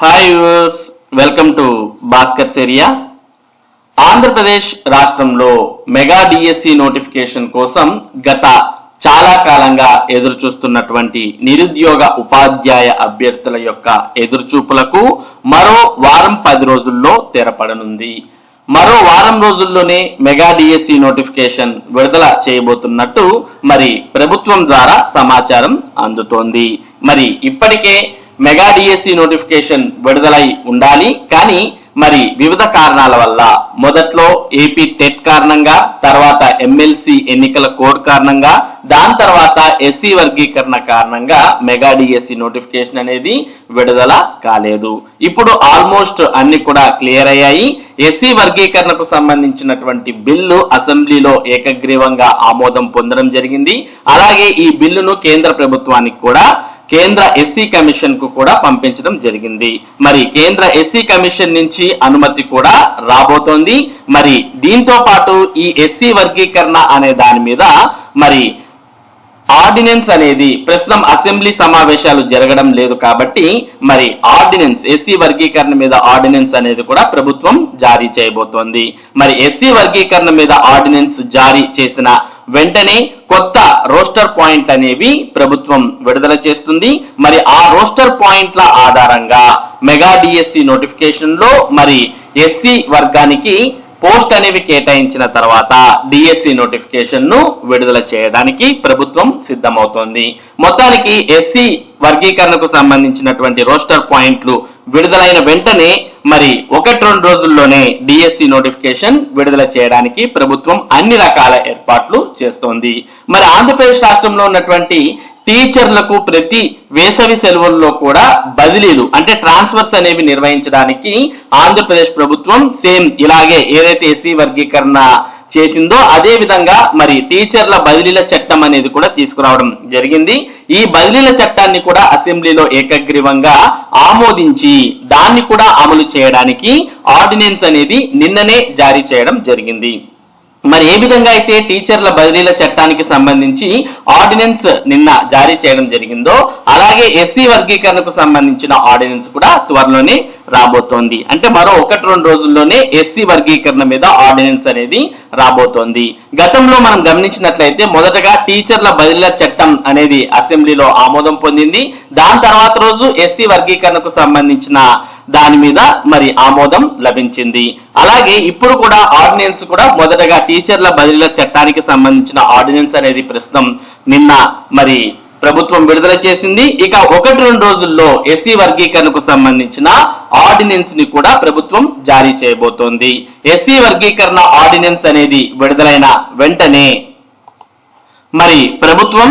Hi viewers welcome to Bhaskar Seriya Andhra Pradesh రాష్ట్రంలో mega DSC notification కోసం గత చాలా కాలంగా ఎదురు చూస్తున్నటువంటి నిరుద్యోగ ఉపాధ్యాయ అభ్యర్థుల యొక్క ఎదురుచూపులకు మరో వారం పది రోజుల్లో తెరపడనుంది. మరో వారం రోజుల్లోనే మెగా డిఎస్సి నోటిఫికేషన్ విడుదల చేయబోతున్నట్టు మరి ప్రభుత్వం ద్వారా సమాచారం అందుతోంది. మరి ఇప్పటికే మెగా డిఎస్సి నోటిఫికేషన్ విడుదలై ఉండాలి. కానీ మరి వివిధ కారణాల వల్ల మొదట్లో ఏపీ టెట్ కారణంగా తర్వాత ఎమ్మెల్సీ ఎన్నికల కోడ్ కారణంగా దాని తర్వాత ఎస్సీ వర్గీకరణ కారణంగా మెగా డిఎస్సి నోటిఫికేషన్ అనేది విడుదల కాలేదు. ఇప్పుడు ఆల్మోస్ట్ అన్ని కూడా క్లియర్ అయ్యాయి. ఎస్సీ వర్గీకరణకు సంబంధించినటువంటి బిల్లు అసెంబ్లీలో ఏకగ్రీవంగా ఆమోదం పొందడం జరిగింది. అలాగే ఈ బిల్లును కేంద్ర ప్రభుత్వానికి కూడా కేంద్ర ఎస్సీ కమిషన్కు కూడా పంపించడం జరిగింది. మరి కేంద్ర ఎస్సీ కమిషన్ నుంచి అనుమతి కూడా రాబోతోంది. మరి దీంతో పాటు ఈ ఎస్సీ వర్గీకరణ అనే దాని మీద మరి ఆర్డినెన్స్ అనేది ప్రస్తుతం అసెంబ్లీ సమావేశాలు జరగడం లేదు కాబట్టి మరి ఆర్డినెన్స్ ఎస్సీ వర్గీకరణ మీద ఆర్డినెన్స్ అనేది కూడా ప్రభుత్వం జారీ చేయబోతోంది. మరి ఎస్సీ వర్గీకరణ మీద ఆర్డినెన్స్ జారీ చేసిన వెంటనే కొత్త రోస్టర్ పాయింట్ అనేవి ప్రభుత్వం విడుదల చేస్తుంది. మరి ఆ రోస్టర్ పాయింట్ల ఆధారంగా మెగా డిఎస్సి నోటిఫికేషన్లో మరి ఎస్సీ వర్గానికి పోస్ట్ అనేవి కేటాయించిన తర్వాత డిఎస్సి నోటిఫికేషన్ను విడుదల చేయడానికి ప్రభుత్వం సిద్ధమవుతోంది. మొత్తానికి ఎస్సీ వర్గీకరణకు సంబంధించినటువంటి రోస్టర్ పాయింట్లు విడుదలైన వెంటనే మరి ఒకటి రెండు రోజుల్లోనే డిఎస్సి నోటిఫికేషన్ విడుదల చేయడానికి ప్రభుత్వం అన్ని రకాల ఏర్పాట్లు చేస్తోంది. మరి ఆంధ్రప్రదేశ్ రాష్ట్రంలో ఉన్నటువంటి టీచర్లకు ప్రతి వేసవి సెలవుల్లో కూడా బదిలీలు అంటే ట్రాన్స్ఫర్స్ అనేవి నిర్వహించడానికి ఆంధ్రప్రదేశ్ ప్రభుత్వం సేమ్ ఇలాగే ఏదైతే ఎస్సీ వర్గీకరణ చేసిందో అదే విధంగా మరి టీచర్ల బదిలీల చట్టం అనేది కూడా తీసుకురావడం జరిగింది. ఈ బదిలీల చట్టాన్ని కూడా అసెంబ్లీలో ఏకగ్రీవంగా ఆమోదించి దాన్ని కూడా అమలు చేయడానికి ఆర్డినెన్స్ అనేది నిన్ననే జారీ చేయడం జరిగింది. మరి ఏ విధంగా అయితే టీచర్ల బదిలీల చట్టానికి సంబంధించి ఆర్డినెన్స్ నిన్న జారీ చేయడం జరిగిందో అలాగే ఎస్సీ వర్గీకరణకు సంబంధించిన ఆర్డినెన్స్ కూడా త్వరలోనే రాబోతోంది. అంటే మరో ఒకటి రెండు రోజుల్లోనే ఎస్సీ వర్గీకరణ మీద ఆర్డినెన్స్ అనేది రాబోతోంది. గతంలో మనం గమనించినట్లయితే మొదటగా టీచర్ల బదిలీల చట్టం అనేది అసెంబ్లీలో ఆమోదం పొందింది. దాని తర్వాత రోజు ఎస్సీ వర్గీకరణకు సంబంధించిన దాని మీద మరి ఆమోదం లభించింది. అలాగే ఇప్పుడు కూడా ఆర్డినెన్స్ కూడా మొదటగా టీచర్ల బదిలీల చట్టానికి సంబంధించిన ఆర్డినెన్స్ అనేది ప్రస్తుతం నిన్న మరి ప్రభుత్వం విడుదల చేసింది. ఇక ఒకటి రెండు రోజుల్లో ఎస్సీ వర్గీకరణకు సంబంధించిన ఆర్డినెన్స్ని కూడా ప్రభుత్వం జారీ చేయబోతోంది. ఎస్సీ వర్గీకరణ ఆర్డినెన్స్ అనేది విడుదలైన వెంటనే మరి ప్రభుత్వం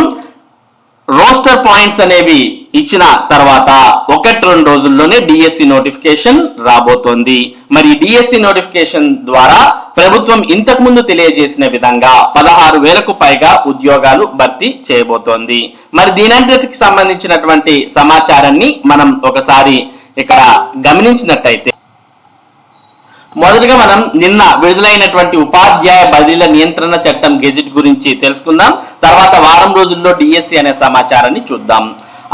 రోస్టర్ పాయింట్స్ అనేవి ఇచ్చిన తర్వాత ఒకటి రెండు రోజుల్లోనే డిఎస్సి నోటిఫికేషన్ రాబోతోంది. మరి డిఎస్సి నోటిఫికేషన్ ద్వారా ప్రభుత్వం ఇంతకు ముందు తెలియజేసిన విధంగా పదహారు వేలకు పైగా ఉద్యోగాలు భర్తీ చేయబోతోంది. మరి దీనంతటికి సంబంధించినటువంటి సమాచారాన్ని మనం ఒకసారి ఇక్కడ గమనించినట్టయితే మొదటగా మనం నిన్న విడుదలైనటువంటి ఉపాధ్యాయ బదిలీల నియంత్రణ చట్టం గెజిట్ గురించి తెలుసుకుందాం. తర్వాత వారం రోజుల్లో డిఎస్సి అనే సమాచారాన్ని చూద్దాం.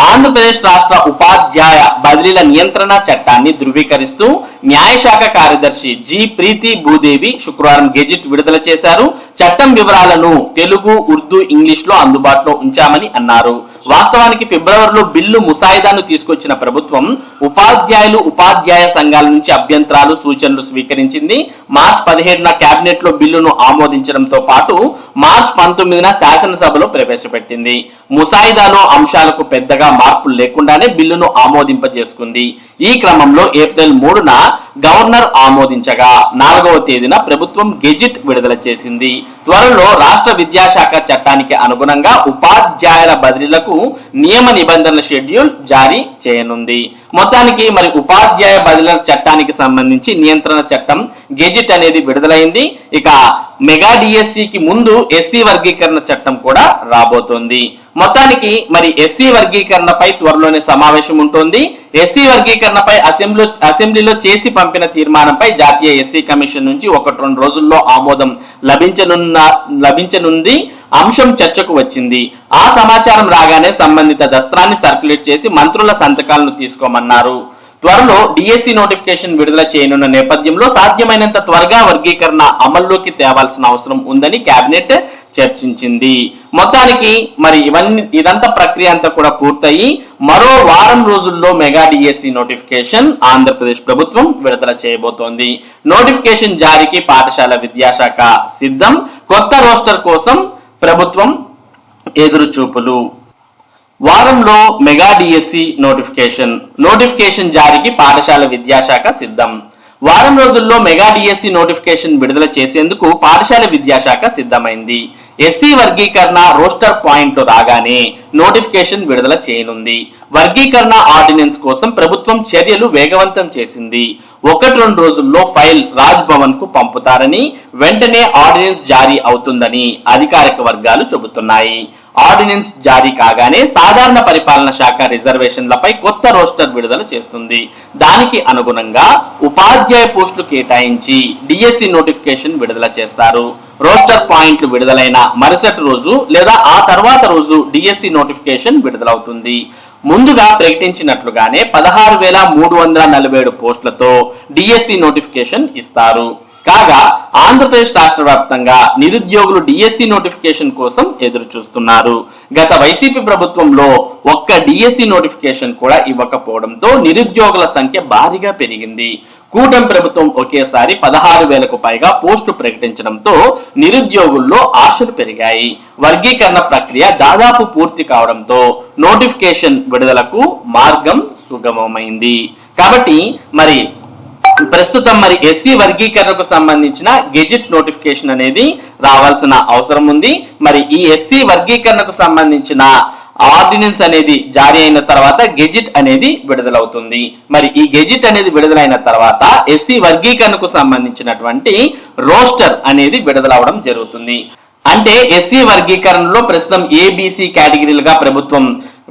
ఆంధ్రప్రదేశ్ రాష్ట్ర ఉపాధ్యాయ బదిలీల నియంత్రణ చట్టాన్ని ధృవీకరిస్తూ న్యాయశాఖ కార్యదర్శి జి ప్రీతి భూదేవి శుక్రవారం గెజిట్ విడుదల చేశారు. చట్టం వివరాలను తెలుగు ఉర్దూ ఇంగ్లీష్లో అందుబాటులో ఉంచామని అన్నారు. వాస్తవానికి ఫిబ్రవరిలో బిల్లు ముసాయిదాను తీసుకొచ్చిన ప్రభుత్వం ఉపాధ్యాయులు ఉపాధ్యాయ సంఘాల నుంచి అభ్యంతరాలు సూచనలు స్వీకరించింది. మార్చ్ పదిహేడున కేబినెట్లో బిల్లును ఆమోదించడంతో పాటు మార్చ్ పంతొమ్మిదిన శాసనసభలో ప్రవేశపెట్టింది. ముసాయిదాలో అంశాలకు పెద్దగా మార్పులు లేకుండానే బిల్లును ఆమోదింపజేసుకుంది. ఈ క్రమంలో ఏప్రిల్ మూడున గవర్నర్ ఆమోదించగా నాలుగవ తేదీన ప్రభుత్వం గెజిట్ విడుదల చేసింది. త్వరలో రాష్ట్ర విద్యాశాఖ చట్టానికి అనుగుణంగా ఉపాధ్యాయుల బదిలీలకు నియమ నిబంధనల షెడ్యూల్ జారీ చేయనుంది. మొత్తానికి మరి ఉపాధ్యాయ బదిలీల చట్టానికి సంబంధించి నియంత్రణ చట్టం గెజిట్ అనేది విడుదలైంది. ఇక మెగా డిఎస్సికి ముందు ఎస్సీ వర్గీకరణ చట్టం కూడా రాబోతోంది. మొత్తానికి మరి ఎస్సీ వర్గీకరణపై త్వరలోనే సమావేశం ఉంటుంది. ఎస్సీ వర్గీకరణపై అసెంబ్లీ అసెంబ్లీలో చేసి పంపిన తీర్మానంపై జాతీయ ఎస్సీ కమిషన్ నుంచి ఒకటి రెండు రోజుల్లో ఆమోదం లభించనున్న లభించనుంది. అంశం చర్చకు వచ్చింది. ఆ సమాచారం రాగానే సంబంధిత దస్త్రాన్ని సర్క్యులేట్ చేసి మంత్రుల సంతకాలను తీసుకోమన్నారు. త్వరలో డిఎస్సి నోటిఫికేషన్ విడుదల చేయనున్న నేపథ్యంలో సాధ్యమైనంత త్వరగా వర్గీకరణ అమల్లోకి తేవాల్సిన అవసరం ఉందని కేబినెట్ చర్చించింది. మొత్తానికి మరి ఇవన్నీ ఇదంతా ప్రక్రియ అంతా కూడా పూర్తయి మరో వారం రోజుల్లో మెగా డిఎస్సి నోటిఫికేషన్ ఆంధ్రప్రదేశ్ ప్రభుత్వం విడుదల చేయబోతోంది. నోటిఫికేషన్ జారీకి పాఠశాల విద్యాశాఖ సిద్ధం. కొత్త రోస్టర్ కోసం ప్రభుత్వం ఎదురు చూపులు వారంలో మెగా డిఎస్సి నోటిఫికేషన్. నోటిఫికేషన్ జారీకి పాఠశాల విద్యాశాఖ సిద్ధం. వారం రోజుల్లో మెగా డిఎస్సి నోటిఫికేషన్ విడుదల చేసేందుకు పాఠశాల విద్యాశాఖ సిద్ధమైంది. ఎస్సీ వర్గీకరణ రోస్టర్ పాయింట్ రాగానే నోటిఫికేషన్ విడుదల చేయనుంది. వర్గీకరణ ఆర్డినెన్స్ కోసం ప్రభుత్వం చర్యలు వేగవంతం చేసింది. ఒకటి రెండు రోజుల్లో ఫైల్ రాజ్ భవన్కు పంపుతారని వెంటనే ఆర్డినెన్స్ జారీ అవుతుందని అధికారిక వర్గాలు చెబుతున్నాయి. ఆర్డినెన్స్ జారీ కాగానే సాధారణ పరిపాలన శాఖ రిజర్వేషన్లపై కొత్త రోస్టర్ విడుదల చేస్తుంది. దానికి అనుగుణంగా ఉపాధ్యాయ పోస్టులు కేటాయించి డిఎస్సి నోటిఫికేషన్ విడుదల చేస్తారు. రోస్టర్ పాయింట్లు విడుదలైన మరుసటి రోజు లేదా ఆ తర్వాత రోజు డిఎస్సి నోటిఫికేషన్ విడుదలవుతుంది. ముందుగా ప్రకటించినట్లుగానే పదహారు వేల మూడు వందల నలభై ఏడు పోస్టులతో డిఎస్సి నోటిఫికేషన్ ఇస్తారు. కాగా ఆంధ్రప్రదేశ్ రాష్ట్ర వ్యాప్తంగా నిరుద్యోగులు డిఎస్సి నోటిఫికేషన్ కోసం ఎదురు చూస్తున్నారు. గత వైసీపీ ప్రభుత్వంలో ఒక్క డిఎస్సి నోటిఫికేషన్ కూడా ఇవ్వకపోవడంతో నిరుద్యోగుల సంఖ్య భారీగా పెరిగింది. కూటమి ప్రభుత్వం ఒకేసారి పదహారు వేలకు పైగా పోస్టు ప్రకటించడంతో నిరుద్యోగుల్లో ఆశలు పెరిగాయి. వర్గీకరణ ప్రక్రియ దాదాపు పూర్తి కావడంతో నోటిఫికేషన్ విడుదలకు మార్గం సుగమమైంది. కాబట్టి మరి ప్రస్తుతం మరి ఎస్సీ వర్గీకరణకు సంబంధించిన గెజిట్ నోటిఫికేషన్ అనేది రావాల్సిన అవసరం ఉంది. మరి ఈ ఎస్సీ వర్గీకరణకు సంబంధించిన ఆర్డినెన్స్ అనేది జారీ అయిన తర్వాత గెజిట్ అనేది విడుదలవుతుంది. మరి ఈ గెజిట్ అనేది విడుదలైన తర్వాత ఎస్సీ వర్గీకరణకు సంబంధించినటువంటి రోస్టర్ అనేది విడుదలవడం జరుగుతుంది. అంటే ఎస్సీ వర్గీకరణలో ప్రస్తుతం ఏబిసి కేటగిరీలుగా ప్రభుత్వం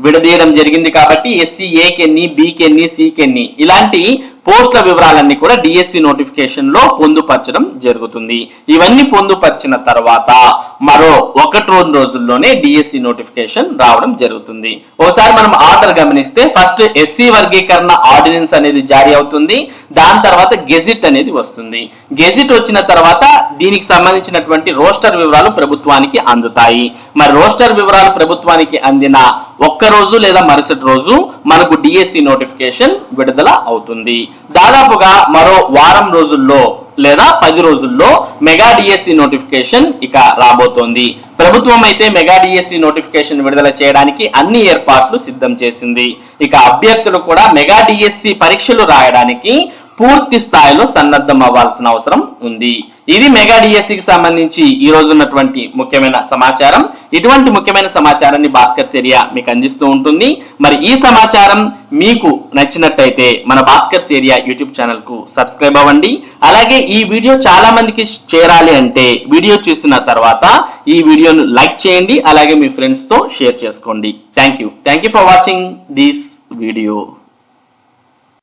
విడదీయడం జరిగింది కాబట్టి ఎస్సీ ఏకెన్ని బీకెన్ని సికెన్ని ఇలాంటి పోస్టుల వివరాలన్నీ కూడా డిఎస్సి నోటిఫికేషన్లో పొందుపరచడం జరుగుతుంది. ఇవన్నీ పొందుపరిచిన తర్వాత మరో ఒకటి రెండు రోజుల్లోనే డిఎస్సి నోటిఫికేషన్ రావడం జరుగుతుంది. ఒకసారి మనం ఆర్డర్ గమనిస్తే ఫస్ట్ ఎస్సీ వర్గీకరణ ఆర్డినెన్స్ అనేది జారీ అవుతుంది. దాని తర్వాత గెజిట్ అనేది వస్తుంది. గెజిట్ వచ్చిన తర్వాత దీనికి సంబంధించినటువంటి రోస్టర్ వివరాలు ప్రభుత్వానికి అందుతాయి. మరి రోస్టర్ వివరాలు ప్రభుత్వానికి అందిన ఒక్క రోజు లేదా మరుసటి రోజు మనకు డిఎస్సి నోటిఫికేషన్ విడుదల అవుతుంది. దాదాపుగా మరో వారం రోజుల్లో లేదా పది రోజుల్లో మెగా డిఎస్సి నోటిఫికేషన్ ఇక రాబోతోంది. ప్రభుత్వం అయితే మెగా డిఎస్సి నోటిఫికేషన్ విడుదల చేయడానికి అన్ని ఏర్పాట్లు సిద్ధం చేసింది. ఇక అభ్యర్థులు కూడా మెగా డిఎస్సి పరీక్షలు రాయడానికి పూర్తి స్థాయిలో సన్నద్ధం అవ్వాల్సిన అవసరం ఉంది. ఇది మెగా డిఎస్సికి సంబంధించి ఈ రోజు ఉన్నటువంటి ముఖ్యమైన సమాచారం. ఇటువంటి ముఖ్యమైన సమాచారాన్ని భాస్కర్ సేరియా మీకు అందిస్తూ ఉంటుంది. మరి ఈ సమాచారం మీకు నచ్చినట్టయితే మన భాస్కర్ సేరియా యూట్యూబ్ ఛానల్కు సబ్స్క్రైబ్ అవ్వండి. అలాగే ఈ వీడియో చాలా మందికి చేరాలి అంటే వీడియో చూసిన తర్వాత ఈ వీడియోను లైక్ చేయండి. అలాగే మీ ఫ్రెండ్స్తో షేర్ చేసుకోండి. Thank you thank you for watching this video